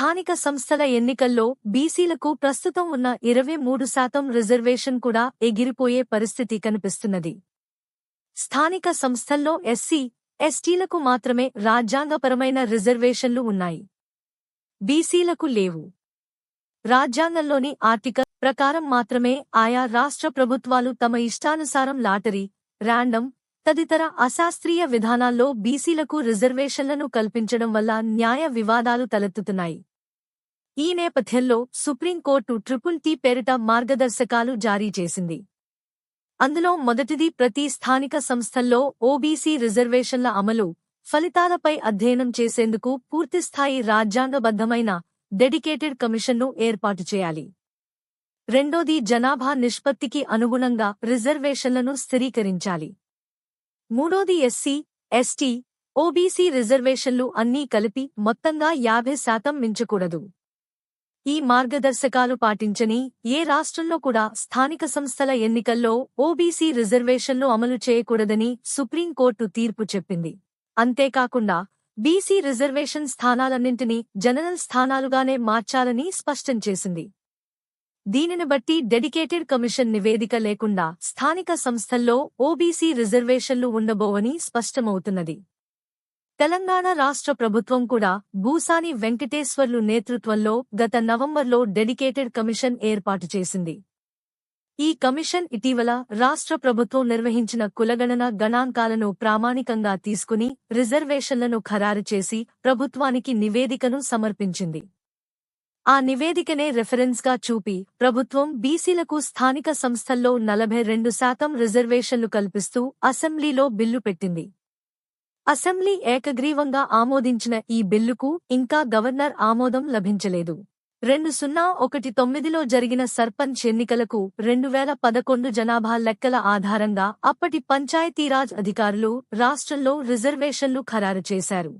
స్థానిక సంస్థల ఎన్నికల్లో బీసీలకు ప్రస్తుతం ఉన్న ఇరవై మూడు శాతం రిజర్వేషన్ కూడా ఎగిరిపోయే పరిస్థితి కనిపిస్తున్నది. స్థానిక సంస్థల్లో ఎస్సీ ఎస్టీలకు మాత్రమే రాజ్యాంగపరమైన రిజర్వేషన్లు ఉన్నాయి. బీసీలకు లేవు. రాజ్యాంగంలోని ఆర్టికల్ ప్రకారం మాత్రమే ఆయా రాష్ట్ర ప్రభుత్వాలు తమ ఇష్టానుసారం లాటరీ ర్యాండమ్ తదితర అశాస్త్రీయ విధానాల్లో బీసీలకు రిజర్వేషన్లను కల్పించడం వల్ల న్యాయ వివాదాలు తలెత్తుతున్నాయి. ఈ నేపథ్యంలో సుప్రీంకోర్టు ట్రిపుల్ టీ పేరిట మార్గదర్శకాలు జారీ చేసింది. అందులో మొదటిది ప్రతి స్థానిక సంస్థల్లో ఓబీసీ రిజర్వేషన్ల అమలు ఫలితాలపై అధ్యయనం చేసేందుకు పూర్తిస్థాయి రాజ్యాంగబద్ధమైన డెడికేటెడ్ కమిషన్ను ఏర్పాటు చేయాలి. రెండోది జనాభా నిష్పత్తికి అనుగుణంగా రిజర్వేషన్లను స్థిరీకరించాలి. మూడోది ఎస్సీ ఎస్టీ ఓబీసీ రిజర్వేషన్లు అన్నీ కలిపి మొత్తంగా యాభై శాతం మించకూడదు. ఈ మార్గదర్శకాలు పాటించని ఏ రాష్ట్రంలో కూడా స్థానిక సంస్థల ఎన్నికల్లో ఓబీసీ రిజర్వేషన్లు అమలు చేయకూడదని సుప్రీంకోర్టు తీర్పు చెప్పింది. అంతేకాకుండా బీసీ రిజర్వేషన్ స్థానాలన్నింటినీ జనరల్ స్థానాలుగానే మార్చాలని స్పష్టం చేసింది. దీనిని బట్టి డెడికేటెడ్ కమిషన్ నివేదిక లేకుండా స్థానిక సంస్థల్లో ఓబీసీ రిజర్వేషన్లు ఉండబోవని స్పష్టమవుతున్నది. తెలంగాణ రాష్ట్ర ప్రభుత్వం కూడా భూసాని వెంకటేశ్వర్లు నేతృత్వంలో గత నవంబర్లో డెడికేటెడ్ కమిషన్ ఏర్పాటు చేసింది. ఈ కమిషన్ ఇటీవల రాష్ట్ర ప్రభుత్వం నిర్వహించిన కులగణన గణాంకాలను ప్రామాణికంగా తీసుకుని రిజర్వేషన్లను ఖరారు చేసి ప్రభుత్వానికి నివేదికను సమర్పించింది. ఆ నివేదికనే రెఫరెన్స్గా చూపి ప్రభుత్వం బీసీలకు స్థానిక సంస్థల్లో నలభై రెండు శాతం రిజర్వేషన్లు కల్పిస్తూ అసెంబ్లీలో బిల్లు పెట్టింది. అసెంబ్లీ ఏకగ్రీవంగా ఆమోదించిన ఈ బిల్లుకు ఇంకా గవర్నర్ ఆమోదం లభించలేదు. రెండు సున్నా ఒకటి తొమ్మిదిలో జరిగిన సర్పంచ్ ఎన్నికలకు రెండు వేల పదకొండు జనాభా లెక్కల ఆధారంగా అప్పటి పంచాయతీరాజ్ అధికారులు రాష్ట్రంలో రిజర్వేషన్లు ఖరారు చేశారు.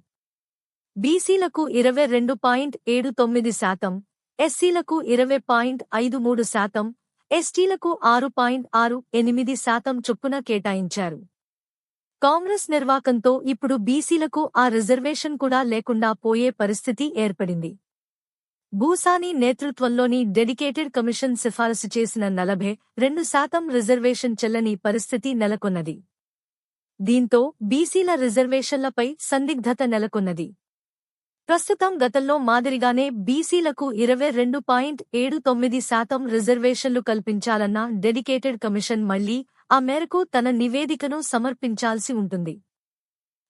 బీసీలకు ఇరవై రెండు పాయింట్ ఏడు తొమ్మిది శాతం ఎస్సీలకు ఇరవై పాయింట్ ఐదు మూడు శాతం ఎస్టీలకు ఆరు పాయింట్ ఆరు ఎనిమిది శాతం చొప్పున కేటాయించారు. కాంగ్రెస్ నిర్వాకంతో ఇప్పుడు బీసీలకు ఆ రిజర్వేషన్ కూడా లేకుండా పోయే పరిస్థితి ఏర్పడింది. భూసాని నేతృత్వంలోని డెడికేటెడ్ కమిషన్ సిఫారసు చేసిన నలభై రెండు శాతం రిజర్వేషన్ చెల్లని పరిస్థితి నెలకొన్నది. దీంతో బీసీల రిజర్వేషన్లపై సందిగ్ధత నెలకొన్నది. ప్రస్తుతం గతంలో మాదిరిగానే బీసీలకు ఇరవై రెండు పాయింట్ ఏడు తొమ్మిది శాతం రిజర్వేషన్లు కల్పించాలన్న డెడికేటెడ్ కమిషన్ మళ్ళీ ఆ మేరకు తన నివేదికను సమర్పించాల్సి ఉంటుంది.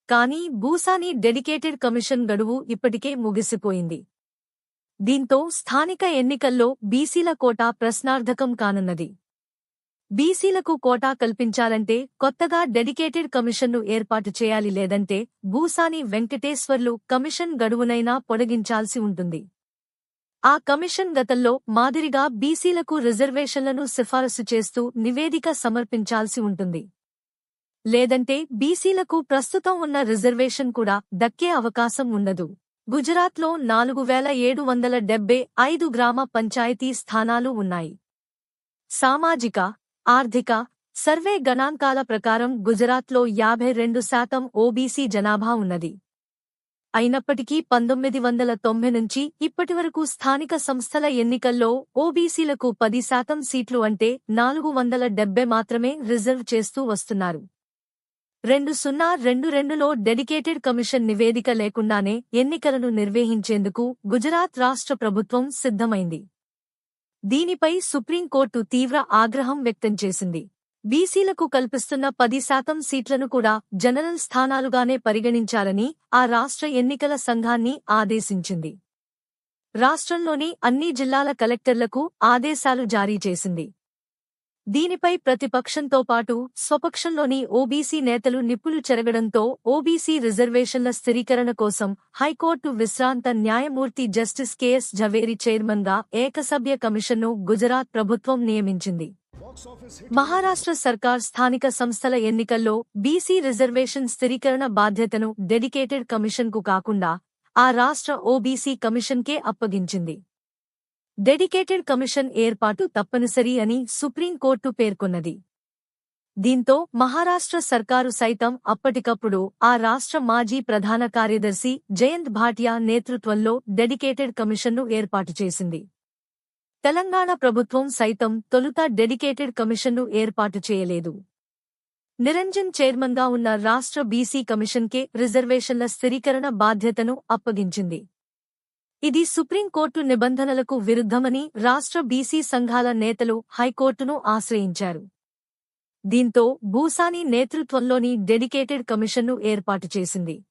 కానీ భూసాని డెడికేటెడ్ కమిషన్ గడువు ఇప్పటికే ముగిసిపోయింది. దీంతో స్థానిక ఎన్నికల్లో బీసీల కోటా ప్రశ్నార్థకం కానున్నది. బీసీలకు కోటా కల్పించాలంటే కొత్తగా డెడికేటెడ్ కమిషన్ను ఏర్పాటు చేయాలి లేదంటే భూసాని వెంకటేశ్వర్లు కమిషన్ గడువునైనా పొడిగించాల్సి ఉంటుంది. ఆ కమిషన్ గతంలో మాదిరిగా బీసీలకు రిజర్వేషన్లను సిఫారసు చేస్తూ నివేదిక సమర్పించాల్సి ఉంటుంది. లేదంటే బీసీలకు ప్రస్తుతం ఉన్న రిజర్వేషన్ కూడా దక్కే అవకాశం ఉండదు గుజరాత్లో నాలుగు వేల ఏడు వందల డెబ్బై ఐదు గ్రామ పంచాయతీ స్థానాలు ఉన్నాయి. సామాజిక ఆర్థిక సర్వే గణాంకాల ప్రకారం గుజరాత్లో యాభై రెండు శాతం ఓబీసీ జనాభా ఉన్నది. అయినప్పటికీ పంతొమ్మిది వందల తొంభై నుంచి ఇప్పటివరకు స్థానిక సంస్థల ఎన్నికల్లో ఓబీసీలకు పది శాతం సీట్లు అంటే నాలుగు వందల డెబ్బై మాత్రమే రిజర్వ్ చేస్తూ వస్తున్నారు. రెండు సున్నా రెండు రెండులో డెడికేటెడ్ కమిషన్ నివేదిక లేకుండానే ఎన్నికలను నిర్వహించేందుకు గుజరాత్ రాష్ట్ర ప్రభుత్వం సిద్ధమైంది. దీనిపై సుప్రీంకోర్టు తీవ్ర ఆగ్రహం వ్యక్తం చేసింది. బీసీలకు కల్పిస్తున్న పది శాతం సీట్లను కూడా జనరల్ స్థానాలుగానే పరిగణించాలని ఆ రాష్ట్ర ఎన్నికల సంఘాన్ని ఆదేశించింది. రాష్ట్రంలోని అన్ని జిల్లాల కలెక్టర్లకు ఆదేశాలు జారీ చేసింది. దీనిపై ప్రతిపక్షంతో పాటు స్వపక్షంలోని ఓబీసీ నేతలు నిప్పులు చెరగడంతో ఓబీసీ రిజర్వేషన్ల స్థిరీకరణ కోసం హైకోర్టు విశ్రాంత న్యాయమూర్తి జస్టిస్ కెఎస్ జవేరి చైర్మన్గా ఏకసభ్య కమిషన్ను గుజరాత్ ప్రభుత్వం నియమించింది. మహారాష్ట్ర సర్కార్ స్థానిక సంస్థల ఎన్నికల్లో బీసీ రిజర్వేషన్ స్థిరీకరణ బాధ్యతను డెడికేటెడ్ కమిషన్కు కాకుండా ఆ రాష్ట్ర ఓబీసీ కమిషన్కే అప్పగించింది. డెడికేటెడ్ కమిషన్ ఏర్పాటు తప్పనిసరి అని సుప్రీంకోర్టు పేర్కొన్నది. దీంతో మహారాష్ట్ర సర్కారు సైతం అప్పటికప్పుడు ఆ రాష్ట్ర మాజీ ప్రధాన కార్యదర్శి జయంత్ భాటియా నేతృత్వంలో డెడికేటెడ్ కమిషన్ను ఏర్పాటు చేసింది. తెలంగాణ ప్రభుత్వం సైతం తొలుత డెడికేటెడ్ కమిషన్ను ఏర్పాటు చేయలేదు. నిరంజన్ చైర్మన్గా ఉన్న రాష్ట్ర బీసీ కమిషన్కే రిజర్వేషన్ల స్థిరీకరణ బాధ్యతను అప్పగించింది. ఇది సుప్రీంకోర్టు నిబంధనలకు విరుద్ధమని రాష్ట్ర బీసీ సంఘాల నేతలు హైకోర్టును ఆశ్రయించారు. దీంతో భూసాని నేతృత్వంలోని డెడికేటెడ్ కమిషన్ను ఏర్పాటు చేసింది.